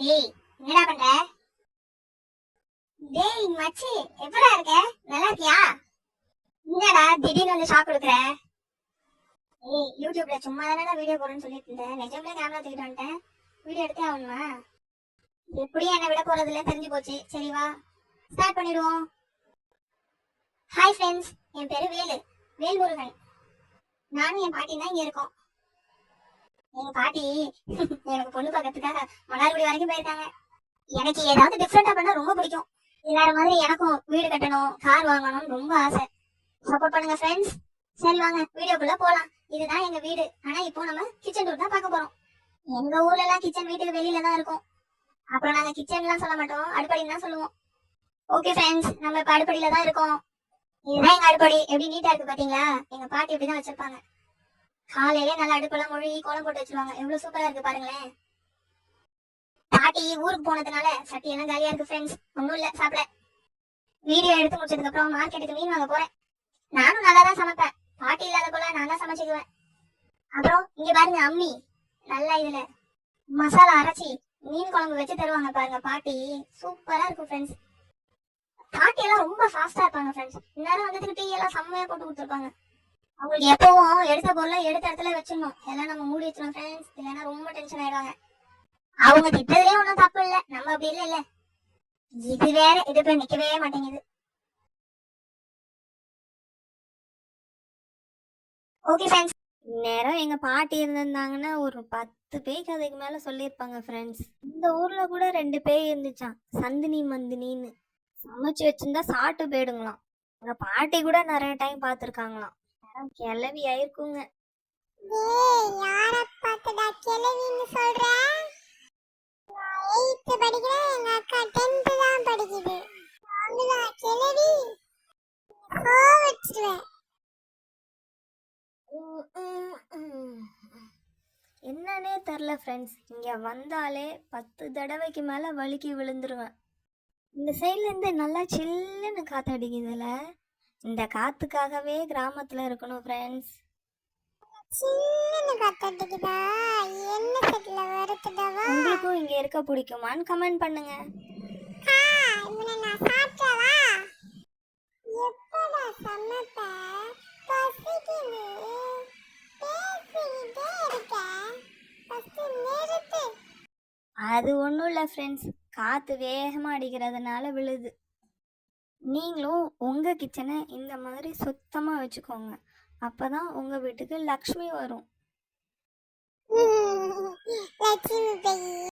டேய் என்னடா பண்ற? டேய் மச்சி எப்படா இருக்க? நல்லா இருக்கியா என்னடா திடீர்னு வந்து ஷாக் கொடுக்குற? ஏய் யூடியூப்ல சும்மா தானே வீடியோ போடுறேன்னு சொல்லிட்டு இருந்தேன் நிஜம்ல கேமரா தூக்கிட்டு வந்துட்டேன். வீடியோ எடுத்தே ஆகணுமா? எப்படியும் என்ன விட போறது தெரிஞ்சு போச்சு. சரி வா. ஸ்டார்ட் பண்ணிடுவோம். ஹாய் ஃப்ரெண்ட்ஸ் என் பேரு வேலு. வேல்முருகன். நானும் என் பாட்டி தான் இங்க இருக்கோம். எங்க பாட்டி எனக்கு பொண்ணு பார்க்கறதுக்காக மன்னார்குடி வரைக்கும் போயிருக்காங்க. எனக்கு ஏதாவது டிஃப்ரெண்டா பண்ணா ரொம்ப பிடிக்கும். எல்லாரும் மாதிரி எனக்கும் வீடு கட்டணும் கார் வாங்கணும்னு ரொம்ப ஆசை. சப்போர்ட் பண்ணுங்க ஃப்ரெண்ட்ஸ் சரி வாங்க. வீடியோக்குள்ள போலாம். இதுதான் எங்க வீடு. ஆனா இப்போ நம்ம கிச்சன் டூர் தான் பார்க்க போறோம். எங்க ஊர்ல எல்லாம் கிச்சன் வீட்டுக்கு வெளியில தான் இருக்கும். அப்புறம் நாங்க கிச்சன் எல்லாம் சொல்ல மாட்டோம். அடுப்படின்னு தான் சொல்லுவோம். ஓகே ஃப்ரெண்ட்ஸ் நம்ம இப்ப அடுப்படியில தான் இருக்கோம். இதுதான் எங்க அடுப்படி. எப்படி நீட்டா இருக்கு பாத்தீங்களா? எங்க பாட்டி இப்படிதான் வச்சிருப்பாங்க. காலையிலே நல்லா அடுப்பெல்லாம் மொழி கோலம் போட்டு வச்சிருவாங்க. எவ்வளவு சூப்பரா இருக்கு பாருங்களேன். பாட்டி ஊருக்கு போனதுனால சட்டியெல்லாம் ஜாலியா இருக்கு ஃப்ரெண்ட்ஸ் ஒன்றும் இல்ல சாப்பிட. வீடியோ எடுத்து முடிச்சதுக்கு அப்புறம் மார்க்கெட்டுக்கு மீன் வாங்க போறேன். நானும் நல்லா தான் சமைப்பேன். பாட்டி இல்லாத போல நான் தான் சமைச்சுக்குவேன். அப்புறம் இங்க பாருங்க அம்மி. நல்லா இதுல மசாலா அரைச்சி மீன் குழம்பு வச்சு தருவாங்க பாருங்க பாட்டி. சூப்பரா இருக்கும் ஃப்ரெண்ட்ஸ் பாட்டி எல்லாம் ரொம்ப ஃபாஸ்டா இருப்பாங்க ஃப்ரெண்ட்ஸ் இந்நேரம் வந்ததுக்கு டீ எல்லாம் செம்மையா போட்டு கொடுத்துருப்பாங்க. அவங்களுக்கு எப்பவும் எடுத்த பொருளை எடுத்த இடத்துல வச்சிடணும். எல்லாம் நம்ம மூடி வச்சிடணும் ஃப்ரெண்ட்ஸ் இல்லைன்னா ரொம்ப டென்ஷன் ஆயிடுவாங்க. அவங்க திட்டதுலயே ஒண்ணும் தப்பு இல்லை. நம்ம அப்படி இல்லை இல்ல இது வேற இது போய் நிக்கவே மாட்டேங்குது. ஓகே ஃப்ரெண்ட்ஸ் இந்நேரம் எங்க பாட்டி இருந்திருந்தாங்கன்னா ஒரு பத்து பேய்க்கு அதுக்கு மேல சொல்லியிருப்பாங்க ஃப்ரெண்ட்ஸ் இந்த ஊர்ல கூட ரெண்டு பேய் இருந்துச்சாம். சந்தினி மந்தினின்னு. சமைச்சு வச்சிருந்தா சாப்பிட்டு போயிடுங்களாம். எங்க பாட்டி கூட நிறைய டைம் பார்த்துருக்காங்களாம். நேரம் கிளவி ஆயிருக்குங்க. ஏய் யார பார்த்துடா கிளவின்னு சொல்ற? நான் எயித்து படிக்கிறேன் எங்க அக்கா டென்த்து தான் படிக்குது. கிளவி? கோவச்சிருவேன். என்னன்னே தெரில ஃப்ரெண்ட்ஸ் இங்க வந்தாலே பத்து தடவைக்கு மேல வலிக்கு விழுந்துருவேன். இந்த சைட்ல இருந்து நல்லா சில்லுன்னு காத்து அடிக்குதுல இந்த காத்துக்காகவே கிராமத்துல இருக்கணும் ஃப்ரெண்ட்ஸ் சின்னன்னு கத்தடிக்குதா? என்ன செட்ல வருத்துடவா உங்களுக்கும் இங்க இருக்க பிடிக்குமான்னு கமெண்ட் பண்ணுங்க. ஆ இவனை நான் சாப்பிட்டவா? எப்படா சமைப்ப? பசிக்குது. பேசிக்கிட்டே இருக்க. ஃபர்ஸ்ட் நிறுத்து. அது ஒன்றும் இல்லை ஃப்ரெண்ட்ஸ் காற்று வேகமாக அடிக்கிறதுனால விழுது. நீங்களும் உங்கள் கிச்சனை இந்த மாதிரி சுத்தமாக வச்சுக்கோங்க. அப்போ தான் உங்கள் வீட்டுக்கு லக்ஷ்மி வரும். லட்சுமி